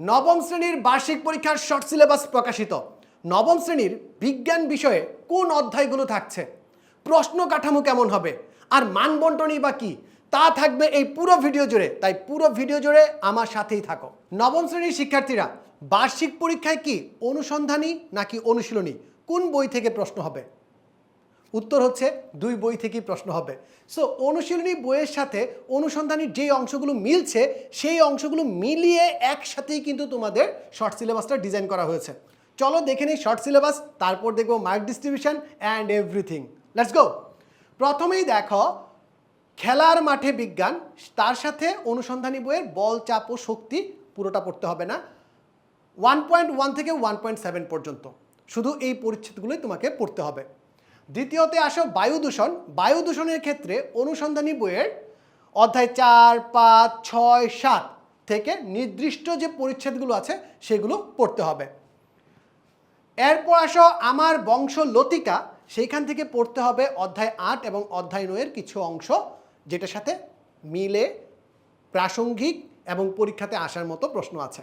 নবম শ্রেণির বার্ষিক পরীক্ষার শর্ট সিলেবাস প্রকাশিত। নবম শ্রেণির বিজ্ঞান বিষয়ে কোন অধ্যায়গুলো থাকছে? প্রশ্ন কাঠামো কেমন হবে? আর মানবন্টনই বা কি? তা থাকবে এই পুরো ভিডিও জুড়ে, তাই পুরো ভিডিও জুড়ে আমার সাথেই থাকো। নবম শ্রেণির শিক্ষার্থীরা, বার্ষিক পরীক্ষায় কি অনুসন্ধানী নাকি অনুশীলনী? কোন বই থেকে প্রশ্ন হবে? উত্তর হচ্ছে দুই বই থেকেই প্রশ্ন হবে। সো অনুশীলনী বইয়ের সাথে অনুসন্ধানী যে অংশগুলো মিলছে, সেই অংশগুলো মিলিয়ে একসাথেই কিন্তু তোমাদের শর্ট সিলেবাসটা ডিজাইন করা হয়েছে। চলো দেখে নিই শর্ট সিলেবাস তারপর দেখব mark distribution and everything let's go প্রথমেই দেখো, খেলার মাঠে বিজ্ঞান, তার সাথে অনুসন্ধানী বইয়ের বল, চাপ ও শক্তি পুরোটা পড়তে হবে না। ওয়ান পয়েন্ট ওয়ান থেকে ওয়ান পয়েন্ট সেভেন পর্যন্ত। শুধু এই পরিচ্ছেদগুলোই তোমাকে পড়তে হবে। দ্বিতীয়তে আসো বায়ু দূষণ। বায়ু দূষণের ক্ষেত্রে অনুসন্ধানী বইয়ের অধ্যায় চার, পাঁচ, ছয়, সাত থেকে নির্দিষ্ট যে পরিচ্ছেদগুলো আছে সেগুলো পড়তে হবে। এরপর আসো আমার বংশ লতিকা। সেইখান থেকে পড়তে হবে অধ্যায় আট এবং অধ্যায় নয়ের কিছু অংশ যেটার সাথে মিলে প্রাসঙ্গিক এবং পরীক্ষাতে আসার মতো প্রশ্ন আছে।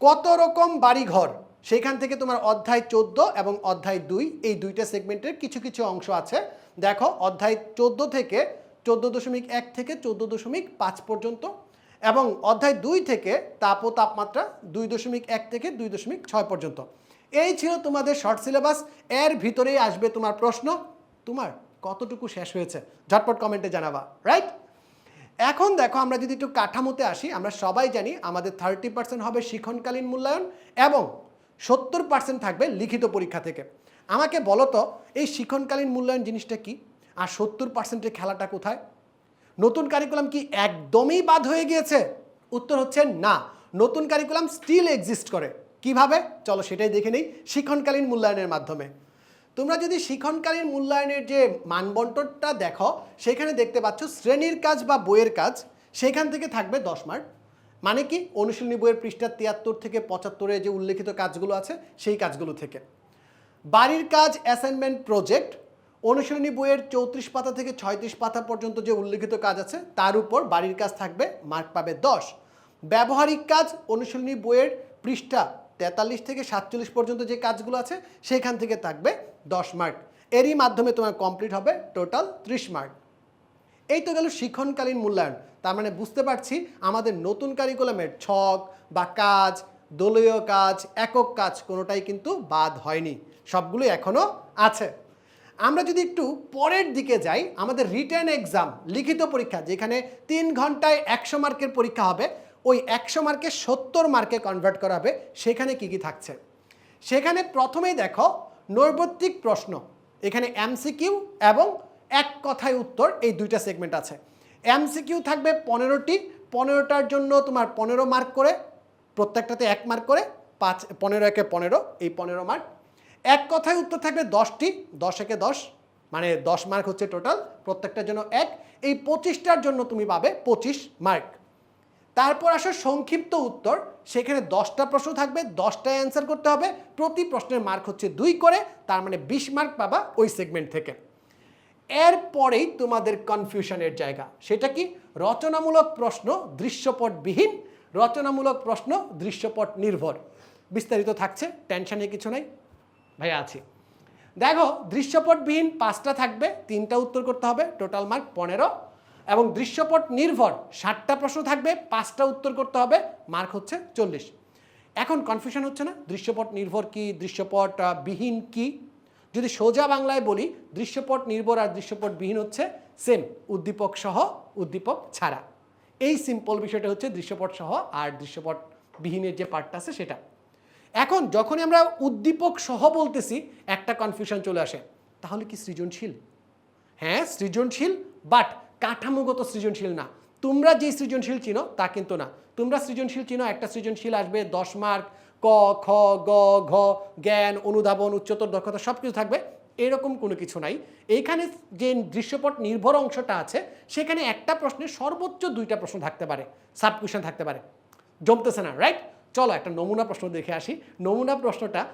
কত রকম বাড়িঘর? সেইখান থেকে তোমার অধ্যায় চোদ্দ এবং অধ্যায় দুই, এই দুইটা সেগমেন্টের কিছু কিছু অংশ আছে। দেখো, অধ্যায় চোদ্দ থেকে চোদ্দ দশমিক এক থেকে চোদ্দ দশমিক পাঁচ পর্যন্ত এবং অধ্যায় দুই থেকে তাপ ও তাপমাত্রা দুই দশমিক এক থেকে দুই দশমিক ছয় পর্যন্ত। এই ছিল তোমাদের শর্ট সিলেবাস এর ভিতরেই আসবে তোমার প্রশ্ন, তোমার কতটুকু শেষ হয়েছে? ঝটপট কমেন্টে জানাবা রাইট এখন দেখো, আমরা যদি একটু কাঠামোতে আসি, আমরা সবাই জানি আমাদের থার্টি পার্সেন্ট হবে শিক্ষণকালীন মূল্যায়ন এবং সত্তর পার্সেন্ট থাকবে লিখিত পরীক্ষা থেকে। আমাকে বলো তো, এই শিক্ষণকালীন মূল্যায়ন জিনিসটা কি? আর সত্তর পার্সেন্টের খেলাটা কোথায়? নতুন কারিকুলাম কি একদমই বাদ হয়ে গিয়েছে? উত্তর হচ্ছে না। নতুন কারিকুলাম স্টিল এক্সিস্ট করে। কীভাবে? চলো সেটাই দেখে নেই শিক্ষণকালীন মূল্যায়নের মাধ্যমে। তোমরা যদি শিক্ষণকালীন মূল্যায়নের যে মানবন্টনটা দেখো, সেখানে দেখতে পাচ্ছ শ্রেণির কাজ বা বইয়ের কাজ, সেখান থেকে থাকবে দশ মার্ক মানে কি? অনুশীলনী বইয়ের পৃষ্ঠা তিয়াত্তর থেকে পঁচাত্তরে যে উল্লেখিত কাজগুলো আছে, সেই কাজগুলো থেকে। বাড়ির কাজ অ্যাসাইনমেন্ট প্রজেক্ট অনুশীলনী বইয়ের চৌত্রিশ পাতা থেকে ছয়ত্রিশ পাতা পর্যন্ত যে উল্লেখিত কাজ আছে, তার উপর বাড়ির কাজ থাকবে, মার্ক পাবে দশ। ব্যবহারিক কাজ, অনুশীলনী বইয়ের পৃষ্ঠা তেতাল্লিশ থেকে সাতচল্লিশ পর্যন্ত যে কাজগুলো আছে, সেখান থেকে থাকবে দশ মার্ক। এরই মাধ্যমে তোমার কমপ্লিট হবে টোটাল ত্রিশ মার্ক। এই তো গেল শিক্ষণকালীন মূল্যায়ন। তার মানে বুঝতে পারছি আমাদের নতুন কারিকুলামের ছক বা কাজ, দলীয় কাজ, একক কাজ কোনোটাই কিন্তু বাদ হয়নি। সবগুলো এখনও আছে। আমরা যদি একটু পরের দিকে যাই, আমাদের রিটার্ন এক্সাম লিখিত পরীক্ষা, যেখানে তিন ঘন্টায় একশো মার্কের পরীক্ষা হবে, ওই একশো মার্কে সত্তর মার্কে কনভার্ট করা হবে, সেখানে কি কি থাকছে? সেখানে প্রথমেই দেখো নৈর্বত্তিক প্রশ্ন, এখানে এমসিকিউ এবং এক কথায় উত্তর এই দুইটা সেগমেন্ট আছে। এমসিকিউ থাকবে পনেরোটি, পনেরোটার জন্য তোমার পনেরো মার্ক করে, প্রত্যেকটাতে এক মার্ক করে, পাঁচ, পনেরো একে পনেরো, এই পনেরো মার্ক এক কথায় উত্তর থাকবে দশটি, দশ একে দশ মানে দশ মার্ক হচ্ছে টোটাল প্রত্যেকটার জন্য এক, এই পঁচিশটার জন্য তুমি পাবে পঁচিশ মার্ক তারপর আসো সংক্ষিপ্ত উত্তর, সেখানে দশটা প্রশ্ন থাকবে, দশটায় অ্যান্সার করতে হবে, প্রতি প্রশ্নের মার্ক হচ্ছে দুই করে, তার মানে বিশ মার্ক পাবা ওই সেগমেন্ট থেকে। এরপরেই তোমাদের কনফিউশনের জায়গা। সেটা কি? রচনামূলক প্রশ্ন দৃশ্যপটবিহীন, রচনামূলক প্রশ্ন দৃশ্যপট নির্ভর বিস্তারিত থাকছে টেনশনে কিছু নাই। ভাই আছি। দেখো, দৃশ্যপটবিহীন পাঁচটা থাকবে, তিনটা উত্তর করতে হবে টোটাল মার্ক পনেরো। এবং দৃশ্যপট নির্ভর ষাটটা প্রশ্ন থাকবে, পাঁচটা উত্তর করতে হবে মার্ক হচ্ছে চল্লিশ। এখন কনফিউশন হচ্ছে না দৃশ্যপট নির্ভর কি দৃশ্যপট বিহীন কি? যদি সোজা বাংলায় বলি, দৃশ্যপট নির্ভর আর দৃশ্যপট বিহীন হচ্ছে সেম উদ্দীপক সহ, উদ্দীপক ছাড়া। এই সিম্পল বিষয়টা হচ্ছে দৃশ্যপট সহ আর দৃশ্যপট বিহীনের যে পার্টটা আছে সেটা। এখন যখনই আমরা উদ্দীপক সহ বলতেছি, একটা কনফিউশন চলে আসে। তাহলে কি সৃজনশীল? হ্যাঁ সৃজনশীল বাট কাঠামোগত সৃজনশীল না। তোমরা যে সৃজনশীল চিনো তা কিন্তু না। তোমরা সৃজনশীল চিনো, একটা সৃজনশীল আসবে, দশ মার্ক ক, খ, গ, ঘ, জ্ঞান, অনুধাবন, উচ্চতর দক্ষতা সব কিছু থাকবে। এরকম কোনো কিছু নাই। এইখানে যে দৃশ্যপট নির্ভর অংশটা আছে, সেখানে একটা প্রশ্নে সর্বোচ্চ দুইটা প্রশ্ন থাকতে পারে। সাব কোয়েশন থাকতে পারে। জমতেছে না রাইট চলো একটা নমুনা প্রশ্ন দেখে আসি। নমুনা প্রশ্নটা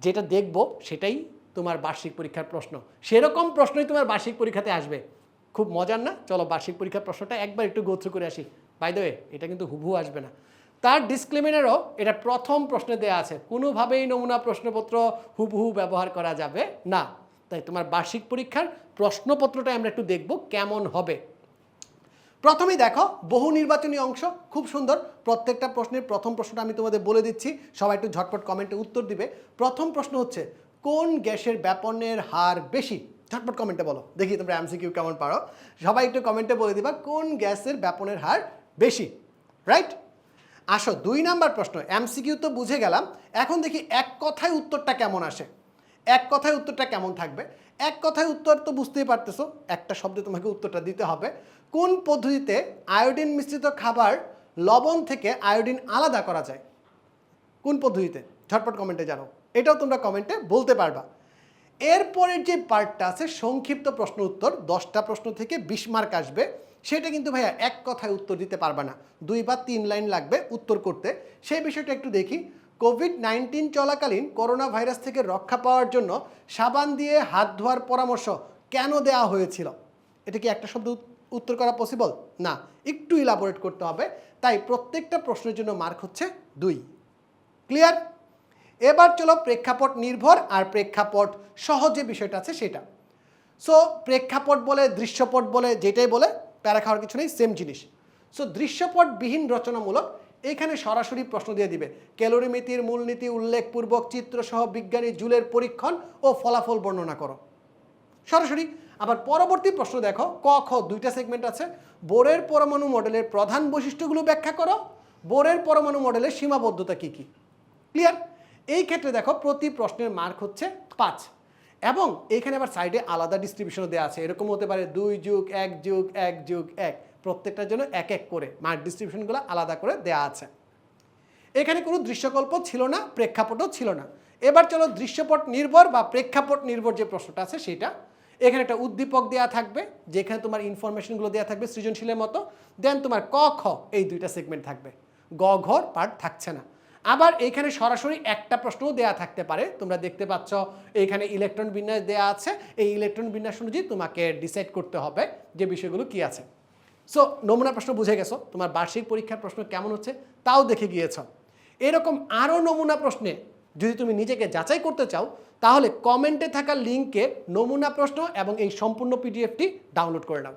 যেটা দেখব, সেটাই তোমার বার্ষিক পরীক্ষার প্রশ্ন। সেরকম প্রশ্নই তোমার বার্ষিক পরীক্ষাতে আসবে। খুব মজার না? চলো বার্ষিক পরীক্ষার প্রশ্নটা একবার একটু গোথ্রু করে আসি। বাই এটা কিন্তু হুবহু আসবে না। তার ডিসক্লেমিনারও এটা প্রথম প্রশ্নে দেওয়া আছে। কোনোভাবেই নমুনা প্রশ্নপত্র হুবহু ব্যবহার করা যাবে না। তাই তোমার বার্ষিক পরীক্ষার প্রশ্নপত্রটা আমরা একটু দেখব কেমন হবে। প্রথমেই দেখো, বহু নির্বাচনী অংশ, খুব সুন্দর। প্রত্যেকটা প্রশ্নের প্রথম প্রশ্নটা আমি তোমাদের বলে দিচ্ছি। সবাই একটু ঝটপট কমেন্টে উত্তর দিবে। প্রথম প্রশ্ন হচ্ছে, কোন গ্যাসের ব্যাপনের হার বেশি? ঝটপট কমেন্টে বলো। দেখি তোমরা এমসিকিউ কেমন পারো। সবাই একটু কমেন্টে বলে দিবা, কোন গ্যাসের ব্যাপনের হার বেশি? রাইট আসো, দুই নাম্বার প্রশ্ন। এমসিকিউ তো বুঝে গেলাম। এখন দেখি এক কথায় উত্তরটা কেমন আসে। এক কথায় উত্তরটা কেমন থাকবে? এক কথায় উত্তর তো বুঝতেই পারতেছো, একটা শব্দে তোমাকে উত্তরটা দিতে হবে। কোন পদ্ধতিতে আয়োডিন মিশ্রিত খাবার লবণ থেকে আয়োডিন আলাদা করা যায়? কোন পদ্ধতিতে? ঝটপট কমেন্টে জানো এটাও তোমরা কমেন্টে বলতে পারবা। এরপরের যে পার্টটা আছে, সংক্ষিপ্ত প্রশ্ন উত্তর, দশটা প্রশ্ন থেকে বিশ মার্ক আসবে। সেটা কিন্তু ভাইয়া এক কথায় উত্তর দিতে পারবা না। দুই বা তিন লাইন লাগবে উত্তর করতে। সেই বিষয়টা একটু দেখি। কোভিড নাইন্টিন চলাকালীন করোনা ভাইরাস থেকে রক্ষা পাওয়ার জন্য সাবান দিয়ে হাত ধোয়ার পরামর্শ কেন দেওয়া হয়েছিল? এটা কি একটা শব্দ উত- উত্তর করা পসিবল না, একটু ইলাবোরেট করতে হবে। তাই প্রত্যেকটা প্রশ্নের জন্য মার্ক হচ্ছে দুই। ক্লিয়ার এবার চলো প্রেক্ষাপট নির্ভর আর প্রেক্ষাপট সহজে বিষয়টা আছে সেটা। সো প্রেক্ষাপট বলে, দৃশ্যপট বলে, যেটাই বলে প্যারা খাওয়ার কিছু নেই সেম জিনিস। সো দৃশ্যপটবিহীন রচনামূলক এখানে সরাসরি প্রশ্ন দিয়ে দিবে। ক্যালোরিমিতির মূলনীতি, উল্লেখপূর্বক চিত্রসহ বিজ্ঞানী জুলের পরীক্ষণ ও ফলাফল বর্ণনা করো। সরাসরি, আবার পরবর্তী প্রশ্ন দেখো। ক, খ, দুইটা সেগমেন্ট আছে। বোরের পরমাণু মডেলের প্রধান বৈশিষ্ট্যগুলো ব্যাখ্যা করো। বোরের পরমাণু মডেলের সীমাবদ্ধতা কি কি? ক্লিয়ার এই ক্ষেত্রে দেখো, প্রতি প্রশ্নের মার্ক হচ্ছে পাঁচ। এবং এখানে আবার সাইডে আলাদা ডিস্ট্রিবিউশনও দেওয়া আছে। এরকম হতে পারে দুই যুগ, এক যুগ এক যুগ, এক। প্রত্যেকটার জন্য এক এক করে মার্ক ডিস্ট্রিবিউশনগুলো আলাদা করে দেওয়া আছে। এখানে কোনো দৃশ্যকল্প ছিল না, প্রেক্ষাপটও ছিল না। এবার চলো দৃশ্যপট নির্ভর বা প্রেক্ষাপট নির্ভর যে প্রশ্নটা আছে সেটা। এখানে একটা উদ্দীপক দেওয়া থাকবে, যেখানে তোমার ইনফরমেশনগুলো দেওয়া থাকবে সৃজনশীলের মতো। দেন তোমার ক, খ, এই দুইটা সেগমেন্ট থাকবে। গ ঘর পার্ট থাকছে না। আবার এইখানে সরাসরি একটা প্রশ্নও দেওয়া থাকতে পারে। তোমরা দেখতে পাচ্ছ এইখানে ইলেকট্রন বিন্যাস দেওয়া আছে। এই ইলেকট্রন বিন্যাস অনুযায়ী তোমাকে ডিসাইড করতে হবে যে বিষয়গুলো কি আছে। সো নমুনা প্রশ্ন বুঝে গেছো? তোমার বার্ষিক পরীক্ষার প্রশ্ন কেমন হচ্ছে? তাও দেখে গিয়েছ। এরকম আরও নমুনা প্রশ্নে যদি তুমি নিজেকে যাচাই করতে চাও, তাহলে কমেন্টে থাকা লিঙ্কে নমুনা প্রশ্ন এবং এই সম্পূর্ণ পিডিএফটি ডাউনলোড করে নাও।